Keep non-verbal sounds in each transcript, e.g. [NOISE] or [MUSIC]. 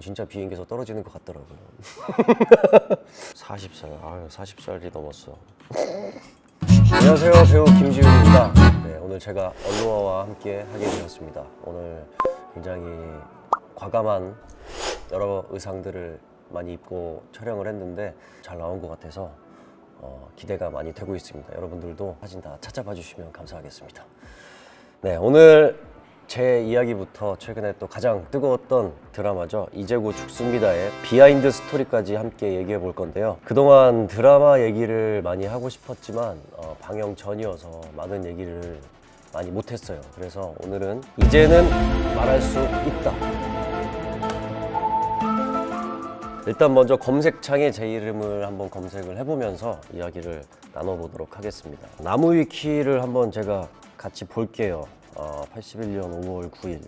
진짜 비행기에서 떨어지는 것 같더라고요. [LAUGHS] 40살, 아유 40살이 넘었어. 안녕하세요 배우 김지훈입니다. 네, 오늘 제가 언로아와 함께 하게 되었습니다. 오늘 굉장히 과감한 여러 의상들을 많이 입고 촬영을 했는데 잘 나온 것 같아서 어, 기대가 많이 되고 있습니다. 여러분들도 사진 다 찾아봐 주시면 감사하겠습니다. 네, 오늘 제 이야기부터 최근에 또 가장 뜨거웠던 드라마죠. 곧 죽습니다의 비하인드 스토리까지 함께 얘기해 볼 건데요. 그동안 드라마 얘기를 많이 하고 싶었지만 어, 방영 전이어서 많은 얘기를 많이 못했어요. 그래서 오늘은 이제는 말할 수 있다. 일단 먼저 검색창에 제 이름을 한번 검색을 해보면서 이야기를 나눠보도록 하겠습니다. 나무 위키를 한번 제가 같이 볼게요. 어, 81년 5월 9일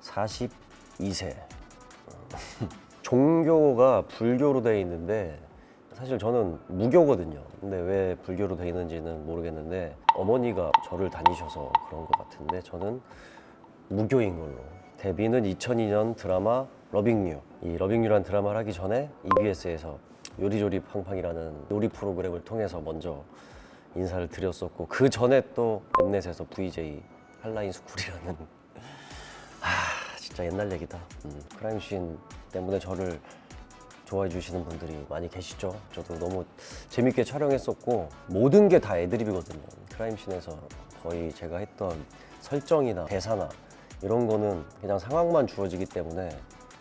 42세 종교가 불교로 돼 있는데 사실 저는 무교거든요. 근데 왜 불교로 돼 있는지는 모르겠는데 어머니가 절을 다니셔서 그런 것 같은데 저는 무교인 걸로. 데뷔는 2002년 드라마 러빙유. 이 러빙유란 드라마를 하기 전에 EBS에서 요리조리 팡팡이라는 요리 프로그램을 통해서 먼저 인사를 드렸었고 그 전에 또 엠넷에서 VJ 한라인 스쿨이라는 아 진짜 옛날 얘기다. 음, 크라임씬 때문에 저를 좋아해 주시는 분들이 많이 계시죠. 저도 너무 재밌게 촬영했었고 모든 게 다 애드립이거든요. 크라임씬에서 거의 제가 했던 설정이나 대사나 이런 거는 그냥 상황만 주어지기 때문에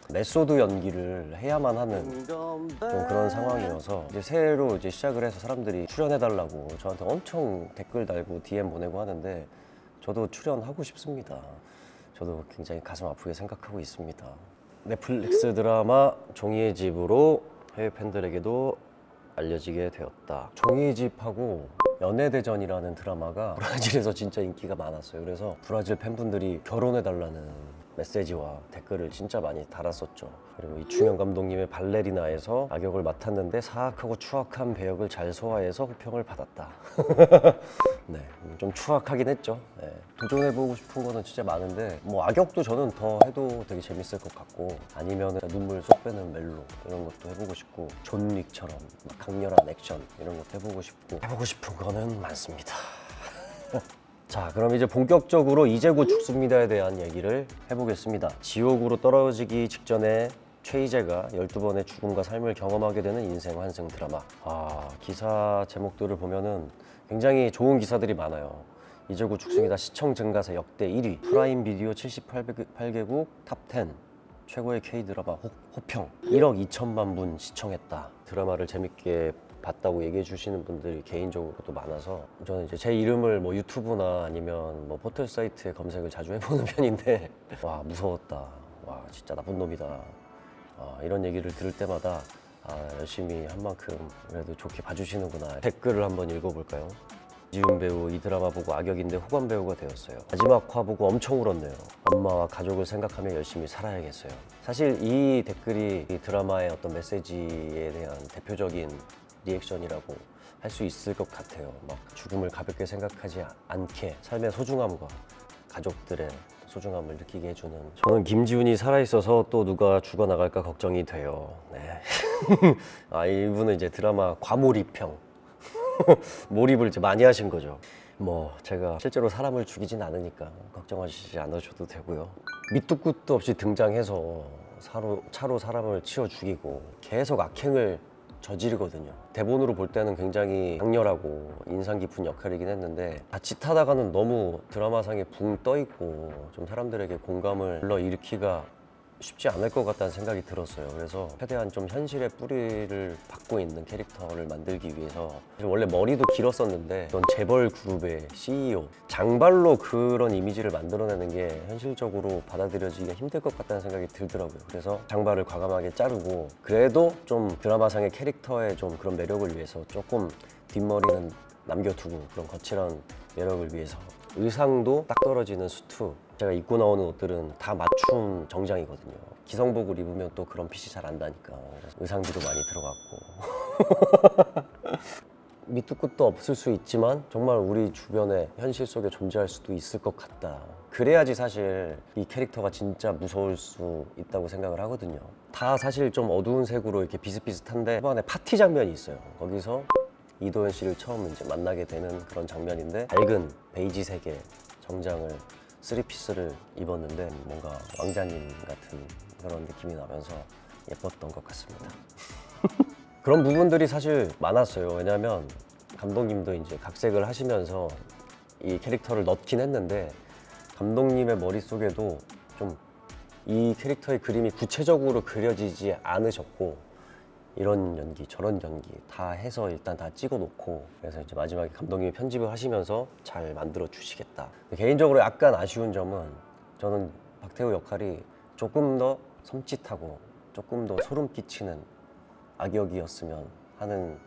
메소드 연기를 해야만 하는 좀 그런 상황이어서 이제 새해로 이제 시작을 해서 사람들이 출연해달라고 저한테 엄청 댓글 달고 DM 보내고 하는데 저도 출연하고 싶습니다. 저도 굉장히 가슴 아프게 생각하고 있습니다. 넷플릭스 드라마 종이의 집으로 해외 팬들에게도 알려지게 되었다. 종이의 집하고 연애대전이라는 드라마가 [LAUGHS] 브라질에서 진짜 인기가 많았어요. 그래서 브라질 팬분들이 결혼해달라는 메시지와 댓글을 진짜 많이 달았었죠. 그리고 이충현 감독님의 발레리나에서 악역을 맡았는데 사악하고 추악한 배역을 잘 소화해서 호평을 받았다. [LAUGHS] 네, 좀 추악하긴 했죠. 네. 도전해보고 싶은 거는 진짜 많은데 뭐 악역도 저는 더 해도 되게 재밌을 것 같고 아니면 눈물 쏙 빼는 멜로 이런 것도 해보고 싶고 존 윅처럼 막 강렬한 액션 이런 것도 해보고 싶고 해보고 싶은 거는 많습니다. [LAUGHS] 자, 그럼 이제 본격적으로 곧 죽습니다에 대한 얘기를 해보겠습니다. 지옥으로 떨어지기 직전에 최이재가 12번의 죽음과 삶을 경험하게 되는 인생 환승 드라마. 아, 기사 제목들을 보면은 굉장히 좋은 기사들이 많아요. 곧 죽습니다. 시청 증가세 역대 1위. 프라임 비디오 78개국 탑10. 최고의 K-드라마 호, 호평. 1억 2천만 분 시청했다. 드라마를 재밌게 봤다고 얘기해 주시는 분들이 개인적으로도 많아서 저는 이제 제 이름을 뭐 유튜브나 아니면 뭐 포털 사이트에 검색을 자주 해보는 [LAUGHS] 편인데 와 무서웠다 와 진짜 나쁜 놈이다 아, 이런 얘기를 들을 때마다 아, 열심히 한 만큼 그래도 좋게 봐주시는구나 댓글을 한번 읽어볼까요? 지훈 배우 이 드라마 보고 악역인데 호감 배우가 되었어요. 마지막 화 보고 엄청 울었네요. 엄마와 가족을 생각하며 열심히 살아야겠어요. 사실 이 댓글이 이 드라마의 어떤 메시지에 대한 대표적인 리액션이라고 할 수 있을 것 같아요. 막 죽음을 가볍게 생각하지 않게 삶의 소중함과 가족들의 소중함을 느끼게 해주는 저는 김지훈이 살아있어서 또 누가 죽어나갈까 걱정이 돼요. 네. [LAUGHS] 아 이분은 이제 드라마 과몰입형 [LAUGHS] 몰입을 이제 많이 하신 거죠. 뭐 제가 실제로 사람을 죽이진 않으니까 걱정하시지 않으셔도 되고요. 밑도 끝도 없이 등장해서 차로, 차로 사람을 치워 죽이고 계속 악행을 저지르거든요. 대본으로 볼 때는 굉장히 강렬하고 인상 깊은 역할이긴 했는데 자칫하다가는 너무 드라마상에 붕 떠 있고 좀 사람들에게 공감을 불러일으키가 쉽지 않을 것 같다는 생각이 들었어요. 그래서 최대한 좀 현실의 뿌리를 받고 있는 캐릭터를 만들기 위해서 원래 머리도 길었었는데 이런 재벌 그룹의 CEO 장발로 그런 이미지를 만들어내는 게 현실적으로 받아들여지기가 힘들 것 같다는 생각이 들더라고요. 그래서 장발을 과감하게 자르고 그래도 좀 드라마상의 캐릭터의 좀 그런 매력을 위해서 조금 뒷머리는 남겨두고 그런 거칠한 매력을 위해서 의상도 딱 떨어지는 수트 제가 입고 나오는 옷들은 다 맞춤 정장이거든요 기성복을 입으면 또 그런 핏이 잘 안 나니까 그래서 의상비도 많이 들어갔고 [LAUGHS] 밑도 끝도 없을 수 있지만 정말 우리 주변에 현실 속에 존재할 수도 있을 것 같다. 그래야지 사실 이 캐릭터가 진짜 무서울 수 있다고 생각을 하거든요. 다 사실 좀 어두운 색으로 이렇게 비슷비슷한데 초반에 파티 장면이 있어요. 거기서 이도현 씨를 처음 이제 만나게 되는 그런 장면인데 밝은 베이지색의 정장을 쓰리피스를 입었는데 뭔가 왕자님 같은 그런 느낌이 나면서 예뻤던 것 같습니다. [LAUGHS] 그런 부분들이 사실 많았어요. 왜냐하면 감독님도 이제 각색을 하시면서 이 캐릭터를 넣긴 했는데 감독님의 머릿속에도 좀 이 캐릭터의 그림이 구체적으로 그려지지 않으셨고 이런 연기 저런 연기 다 해서 일단 다 찍어 놓고 그래서 이제 마지막에 감독님이 편집을 하시면서 잘 만들어 주시겠다 개인적으로 약간 아쉬운 점은 저는 박태호 역할이 조금 더 섬찟하고 조금 더 소름 끼치는 악역이었으면 하는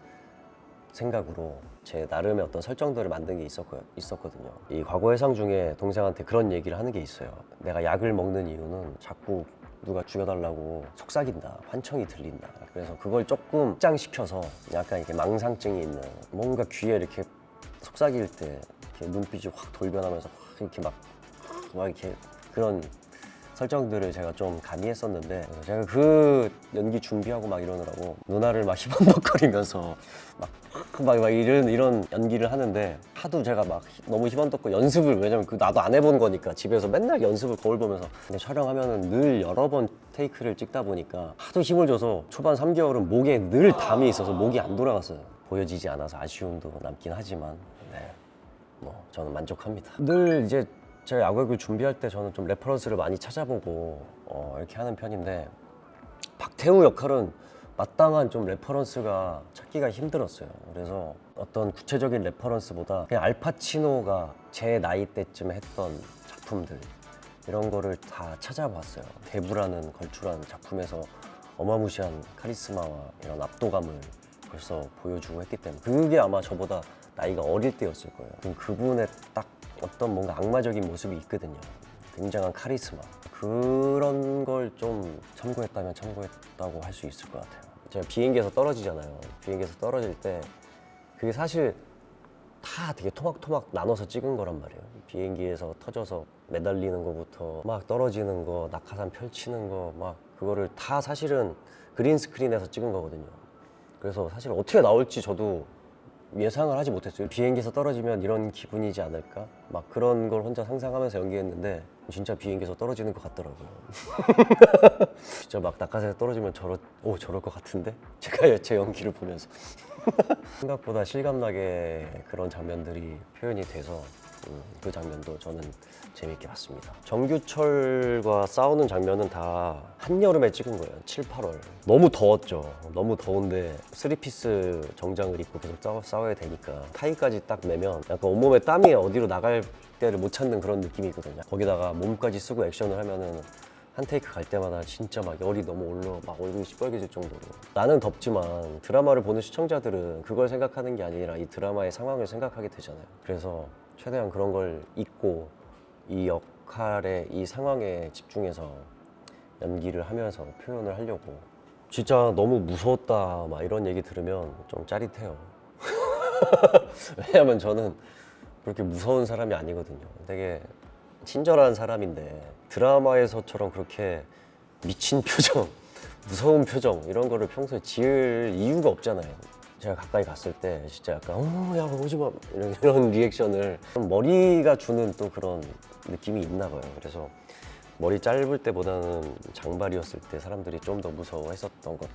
생각으로 제 나름의 어떤 설정들을 만든 게 있었고, 있었거든요. 이 과거 회상 중에 동생한테 그런 얘기를 하는 게 있어요. 내가 약을 먹는 이유는 자꾸 누가 죽여달라고 속삭인다, 환청이 들린다. 그래서 그걸 조금 확장시켜서 약간 이렇게 망상증이 있는 뭔가 귀에 이렇게 속삭일 때 이렇게 눈빛이 확 돌변하면서 확 이렇게 막, 막 이렇게 그런 설정들을 제가 좀 가미했었는데 그래서 제가 그 연기 준비하고 막 이러느라고 누나를 막 [LAUGHS] 희번덕거리면서 막, 막, 막 이런 이런 연기를 하는데 하도 제가 막 너무 희번덕거 연습을 왜냐면 그 나도 안 해본 거니까 집에서 맨날 연습을 거울 보면서 근데 촬영하면은 늘 여러 번 테이크를 찍다 보니까 하도 힘을 줘서 초반 3개월은 목에 늘 담이 있어서 목이 안 돌아갔어요 보여지지 않아서 아쉬움도 남긴 하지만 네. 뭐 저는 만족합니다. 늘 이제 제가 야구를 준비할 때 저는 좀 레퍼런스를 많이 찾아보고 어, 이렇게 하는 편인데 박태우 역할은 마땅한 좀 레퍼런스가 찾기가 힘들었어요. 그래서 어떤 구체적인 레퍼런스보다 그냥 알파치노가 제 나이 때쯤 했던 작품들 이런 거를 다 찾아봤어요. 대부라는 걸출한 작품에서 어마무시한 카리스마와 이런 압도감을 벌써 보여주고 했기 때문에 그게 아마 저보다 나이가 어릴 때였을 거예요. 그럼 그분의 딱 어떤 뭔가 악마적인 모습이 있거든요. 굉장한 카리스마. 그런 걸 좀 참고했다면 참고했다고 할 수 있을 것 같아요. 제가 비행기에서 떨어지잖아요. 비행기에서 떨어질 때 그게 사실 다 되게 토막토막 나눠서 찍은 거란 말이에요. 비행기에서 터져서 매달리는 거부터 막 떨어지는 거, 낙하산 펼치는 거, 막 그거를 다 사실은 그린 스크린에서 찍은 거거든요. 그래서 사실 어떻게 나올지 저도 예상을 하지 못했어요. 비행기에서 떨어지면 이런 기분이지 않을까? 막 그런 걸 혼자 상상하면서 연기했는데 진짜 비행기에서 떨어지는 것 같더라고요. [LAUGHS] 진짜 막 낙하산에 떨어지면 저럴, 오 저럴 것 같은데? 제가 [LAUGHS] 제 연기를 보면서 [LAUGHS] 생각보다 실감나게 그런 장면들이 표현이 돼서 음, 그 장면도 저는 재밌게 봤습니다. 정규철과 싸우는 장면은 다 한여름에 찍은 거예요. 7, 8월. 너무 더웠죠. 너무 더운데 쓰리피스 정장을 입고 계속 싸워, 싸워야 되니까 타이까지 딱 매면 약간 온몸에 땀이 어디로 나갈 때를 못 찾는 그런 느낌이 있거든요. 거기다가 몸까지 쓰고 액션을 하면은 한 테이크 갈 때마다 진짜 막 열이 너무 올라 막 얼굴이 시뻘개질 정도로 나는 덥지만 드라마를 보는 시청자들은 그걸 생각하는 게 아니라 이 드라마의 상황을 생각하게 되잖아요 그래서 최대한 그런 걸 잊고 이 역할에 이 상황에 집중해서 연기를 하면서 표현을 하려고 진짜 너무 무서웠다 막 이런 얘기 들으면 좀 짜릿해요 [LAUGHS] 왜냐면 저는 그렇게 무서운 사람이 아니거든요. 되게 친절한 사람인데 드라마에서처럼 그렇게 미친 [LAUGHS] 표정, 무서운 표정 이런 거를 평소에 지을 이유가 없잖아요. 제가 가까이 갔을 때 진짜 약간 어야 오지 마 이런, 이런 리액션을 좀 머리가 주는 또 그런 느낌이 있나 봐요. 그래서 머리 짧을 때보다는 장발이었을 때 사람들이 좀 더 무서워했었던 것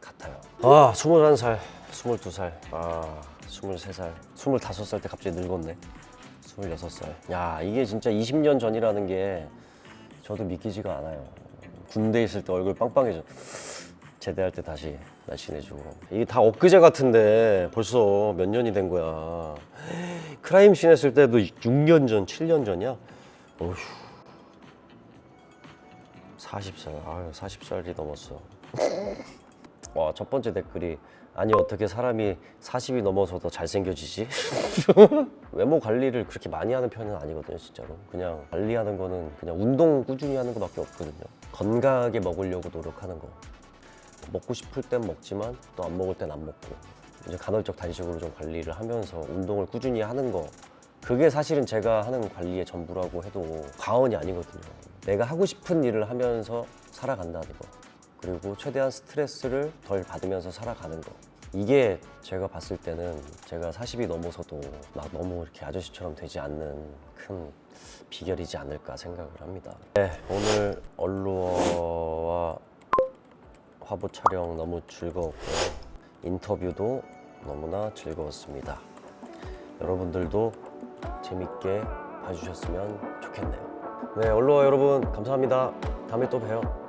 같아요. 아, 21살, 22살, 아, 23살, 25살 때 갑자기 늙었네. 26살. 야, 이게 진짜 20년 전이라는 게 저도 믿기지가 않아요. 군대 있을 때 얼굴 빵빵해져. 제대할 때 다시 날씬해지고. 이게 다 엊그제 같은데 벌써 몇 년이 된 거야. 크라임씬 했을 때도 6년 전, 7년 전이야? 어휴. 40살, 아유, 40살이 넘었어. 와, 첫 번째 댓글이 아니 어떻게 사람이 40이 넘어서 더 잘생겨지지? [LAUGHS] 외모 관리를 그렇게 많이 하는 편은 아니거든요, 진짜로. 그냥 관리하는 거는 그냥 운동 꾸준히 하는 거밖에 없거든요. 건강하게 먹으려고 노력하는 거. 먹고 싶을 땐 먹지만 또 안 먹을 땐 안 먹고. 이제 간헐적 단식으로 좀 관리를 하면서 운동을 꾸준히 하는 거. 그게 사실은 제가 하는 관리의 전부라고 해도 과언이 아니거든요. 내가 하고 싶은 일을 하면서 살아간다는 거. 그리고 최대한 스트레스를 덜 받으면서 살아가는 거. 이게 제가 봤을 때는 제가 40이 넘어서도 막 너무 이렇게 아저씨처럼 되지 않는 큰 비결이지 않을까 생각을 합니다. 네, 오늘 언루어와 화보 촬영 너무 즐거웠고요. 인터뷰도 너무나 즐거웠습니다. 여러분들도 재밌게 봐주셨으면 좋겠네요. 네, 언루어 여러분 감사합니다. 다음에 또 봬요.